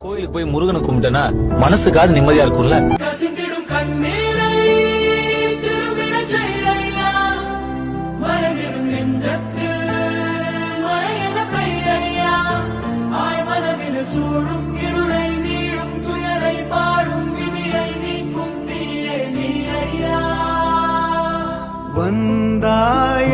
கோயிலுக்கு போய் முருகனை கும்பிட்டேன்னா மனசுக்காவது நிம்மதியா இருக்கும்ல? வந்தாய்